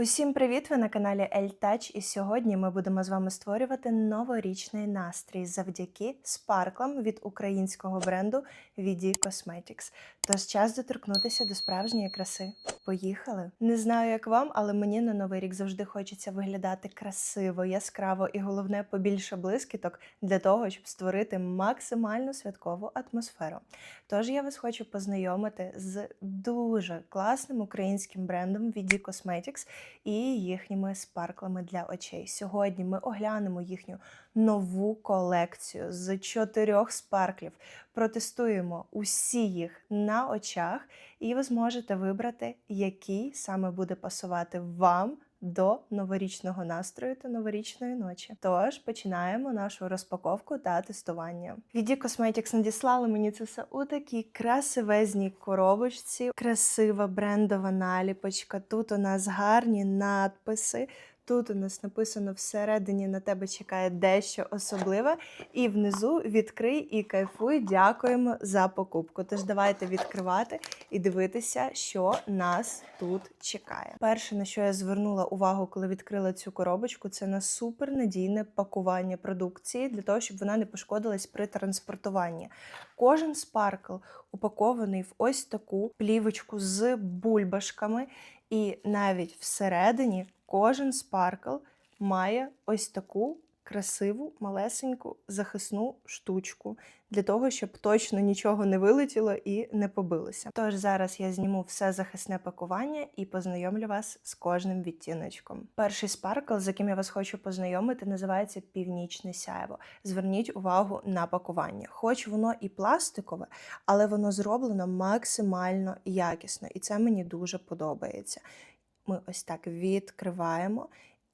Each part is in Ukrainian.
Усім привіт! Ви на каналі Ель Тач. і сьогодні ми будемо з вами створювати новорічний настрій завдяки спарклам від українського бренду VD Cosmetics. Тож час доторкнутися до справжньої краси. Поїхали! Не знаю, як вам, але мені на новий рік завжди хочеться виглядати красиво, яскраво і головне побільше блискіток для того, щоб створити максимально святкову атмосферу. Тож я вас хочу познайомити з дуже класним українським брендом VD Cosmetics і їхніми спарклами для очей. Сьогодні ми оглянемо їхню нову колекцію з чотирьох спарклів. Протестуємо усі їх на очах, і ви зможете вибрати, який саме буде пасувати вам. До новорічного настрою та новорічної ночі. Тож починаємо нашу розпаковку та тестування. Віді Cosmetics надіслали мені це все у такій красивезній коробочці. Красива брендова наліпочка. Тут у нас гарні надписи. Тут у нас написано всередині на тебе чекає дещо особливе. І внизу відкрий і кайфуй. Дякуємо за покупку. Тож давайте відкривати і дивитися, що нас тут чекає. Перше, на що я звернула увагу, коли відкрила цю коробочку, це на супернадійне пакування продукції для того, щоб вона не пошкодилась при транспортуванні. Кожен спаркл упакований в ось таку плівочку з бульбашками, і навіть всередині кожен спаркл має ось таку красиву, малесеньку захисну штучку для того, щоб точно нічого не вилетіло і не побилося. Тож зараз я зніму все захисне пакування і познайомлю вас з кожним відтіночком. Перший спаркл, з яким я вас хочу познайомити, називається Північне сяйво. Зверніть увагу на пакування. Хоч воно і пластикове, але воно зроблено максимально якісно, і це мені дуже подобається. Ми ось так відкриваємо,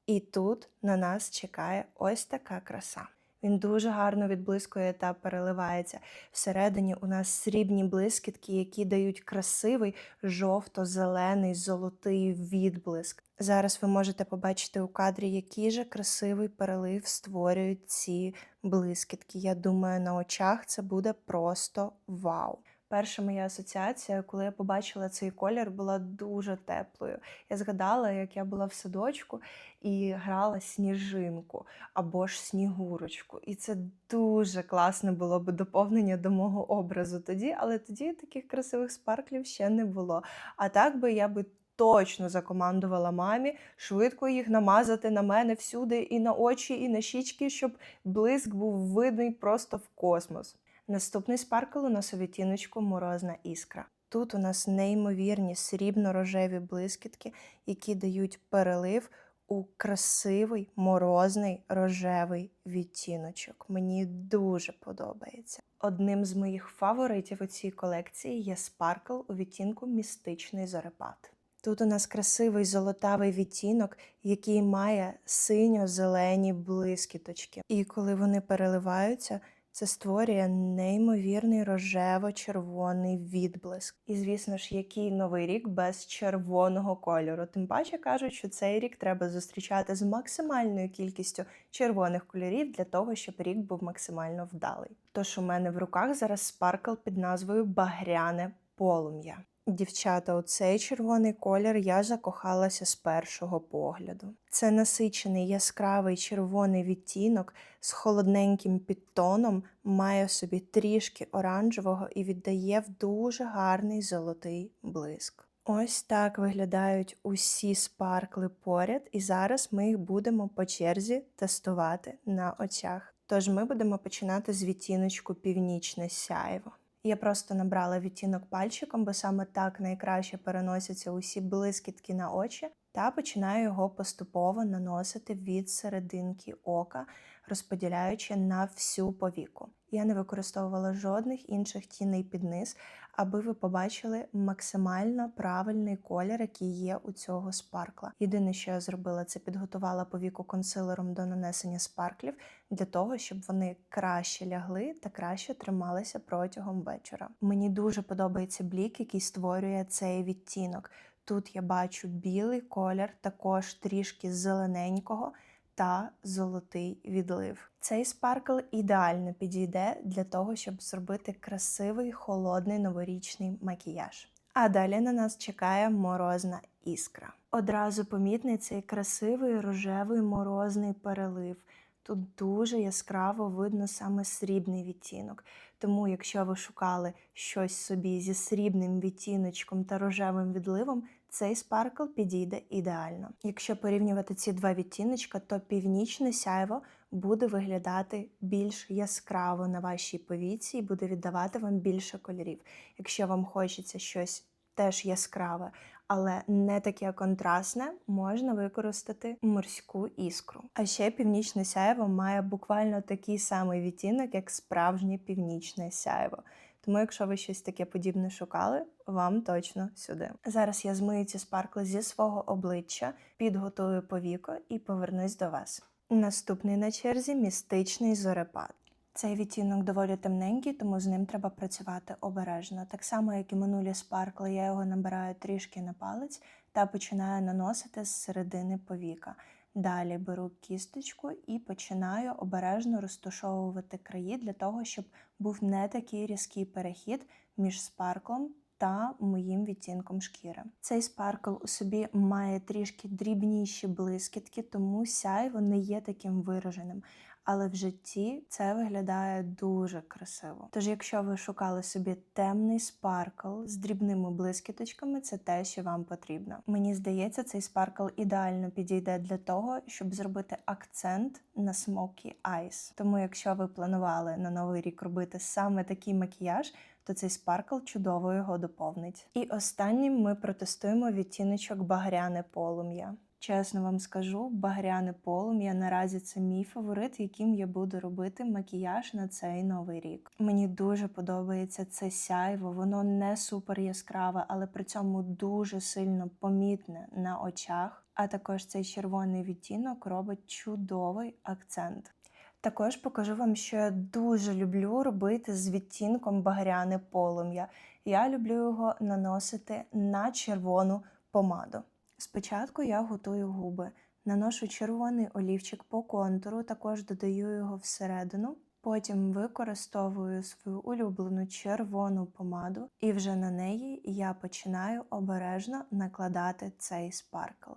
і тут на нас чекає ось така краса. Він дуже гарно відблискує та переливається. Всередині у нас срібні блискітки, які дають красивий жовто-зелений золотий відблиск. Зараз ви можете побачити у кадрі, який же красивий перелив створюють ці блискітки. Я думаю, на очах це буде просто вау. Перша моя асоціація, коли я побачила цей колір, була дуже теплою. Я згадала, як я була в садочку і грала сніжинку або ж снігурочку. І це дуже класне було б доповнення до мого образу тоді, але тоді таких красивих спарклів ще не було. А так би я би. Точно закомандувала мамі швидко їх намазати на мене всюди, і на очі, і на щічки, щоб блиск був видний просто в космос. Наступний спаркл у нас у відтіночку морозна іскра. Тут у нас неймовірні срібно-рожеві блискітки, які дають перелив у красивий морозний рожевий відтіночок. Мені дуже подобається. Одним з моїх фаворитів у цій колекції є спаркл у відтінку містичний зорепад. Тут у нас красивий золотавий відтінок, який має синьо-зелені блискіточки. І коли вони переливаються, це створює неймовірний рожево-червоний відблиск. І, звісно ж, який новий рік без червоного кольору. Тим паче кажуть, що цей рік треба зустрічати з максимальною кількістю червоних кольорів для того, щоб рік був максимально вдалий. Тож у мене в руках зараз спаркл під назвою Багряне полум'я. Дівчата, у цей червоний колір я закохалася з першого погляду. Це насичений яскравий червоний відтінок з холодненьким підтоном, має в собі трішки оранжевого і віддає в дуже гарний золотий блиск. Ось так виглядають усі спаркли поряд, і зараз ми їх будемо по черзі тестувати на очах. Тож ми будемо починати з відтіночку Північне сяйво. Я просто набрала відтінок пальчиком, бо саме так найкраще переносяться усі блискітки на очі, та починаю його поступово наносити від серединки ока, розподіляючи на всю повіку. Я не використовувала жодних інших тіней під низ, аби ви побачили максимально правильний колір, який є у цього спаркла. Єдине, що я зробила, це підготувала повіку консилером до нанесення спарклів для того, щоб вони краще лягли та краще трималися протягом вечора. Мені дуже подобається блік, який створює цей відтінок. Тут я бачу білий колір, також трішки зелененького та золотий відлив. Цей спаркл ідеально підійде для того, щоб зробити красивий холодний новорічний макіяж. А далі на нас чекає морозна іскра. Одразу помітний цей красивий рожевий морозний перелив. Тут дуже яскраво видно саме срібний відтінок. Тому, якщо ви шукали щось собі зі срібним відтіночком та рожевим відливом, цей спаркл підійде ідеально. Якщо порівнювати ці два відтіночка, то північне сяйво буде виглядати більш яскраво на вашій повіці і буде віддавати вам більше кольорів. Якщо вам хочеться щось теж яскраве, але не таке контрастне, можна використати морську іскру. А ще північне сяйво має буквально такий самий відтінок, як справжнє північне сяйво. Тому, якщо ви щось таке подібне шукали, вам точно сюди. Зараз я змию ці спаркли зі свого обличчя, підготую повіко і повернусь до вас. Наступний на черзі містичний зорепад. Цей відтінок доволі темненький, тому з ним треба працювати обережно. Так само, як і минулі спаркли, я його набираю трішки на палець та починаю наносити з середини повіка. Далі беру кісточку і починаю обережно розташовувати краї для того, щоб був не такий різкий перехід між спарклом та моїм відтінком шкіри. Цей спаркл у собі має трішки дрібніші блискітки, тому сяйво не є таким вираженим. Але в житті це виглядає дуже красиво. Тож, якщо ви шукали собі темний спаркл з дрібними блискіточками, це те, що вам потрібно. Мені здається, цей спаркл ідеально підійде для того, щоб зробити акцент на smoky eyes. Тому, якщо ви планували на новий рік робити саме такий макіяж, то цей спаркл чудово його доповнить. І останнім ми протестуємо відтіночок багряне полум'я. Чесно вам скажу, багряне полум'я наразі це мій фаворит, яким я буду робити макіяж на цей новий рік. Мені дуже подобається це сяйво, воно не супер яскраве, але при цьому дуже сильно помітне на очах. А також цей червоний відтінок робить чудовий акцент. Також покажу вам, що я дуже люблю робити з відтінком багряне полум'я. Я люблю його наносити на червону помаду. Спочатку я готую губи, наношу червоний олівчик по контуру, також додаю його всередину. Потім використовую свою улюблену червону помаду, і вже на неї я починаю обережно накладати цей спаркл.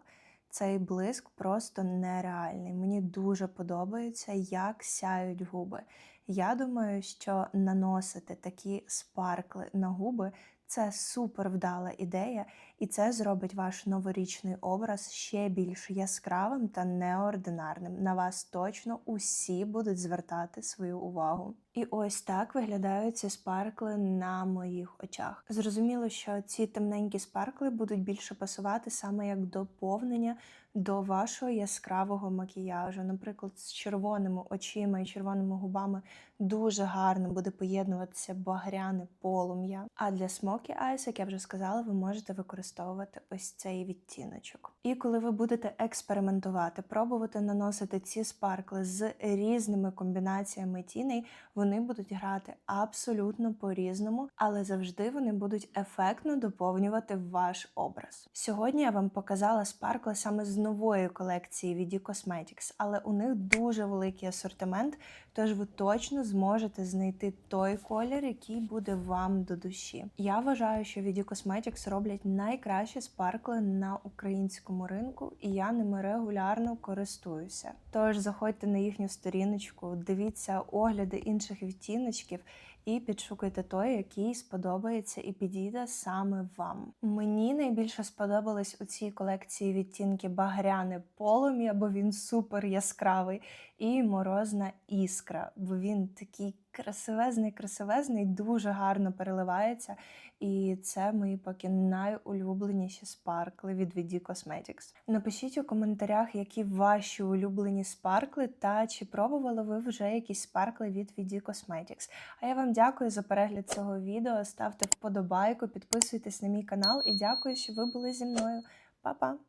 Цей блиск просто нереальний. Мені дуже подобається, як сяють губи. Я думаю, що наносити такі спаркли на губи це супер вдала ідея, і це зробить ваш новорічний образ ще більш яскравим та неординарним. На вас точно усі будуть звертати свою увагу. І ось так виглядають ці спаркли на моїх очах. Зрозуміло, що ці темненькі спаркли будуть більше пасувати саме як доповнення до вашого яскравого макіяжу. Наприклад, з червоними очима і червоними губами дуже гарно буде поєднуватися багряне полум'я. А для Smoky Eyes, як я вже сказала, ви можете використовувати ось цей відтіночок. І коли ви будете експериментувати, пробувати наносити ці спаркли з різними комбінаціями тіней, вони будуть грати абсолютно по-різному, але завжди вони будуть ефектно доповнювати ваш образ. Сьогодні я вам показала спаркли саме з нової колекції від E Cosmetics, але у них дуже великий асортимент, тож ви точно зможете знайти той колір, який буде вам до душі. Я вважаю, що від E Cosmetics роблять найкращі спаркли на українському ринку, і я ними регулярно користуюся. Тож заходьте на їхню сторіночку, дивіться огляди інших відтіночків і підшукайте той, який сподобається і підійде саме вам. Мені найбільше сподобались у цій колекції відтінки багряне полум'я, бо він супер яскравий, і морозна іскра, бо він такий красивезний, красивезний, дуже гарно переливається. І це мої поки найулюбленіші спаркли від VD Cosmetics. Напишіть у коментарях, які ваші улюблені спаркли, та чи пробували ви вже якісь спаркли від VD Cosmetics. А я вам дякую за перегляд цього відео. Ставте вподобайку, підписуйтесь на мій канал і дякую, що ви були зі мною. Па-па!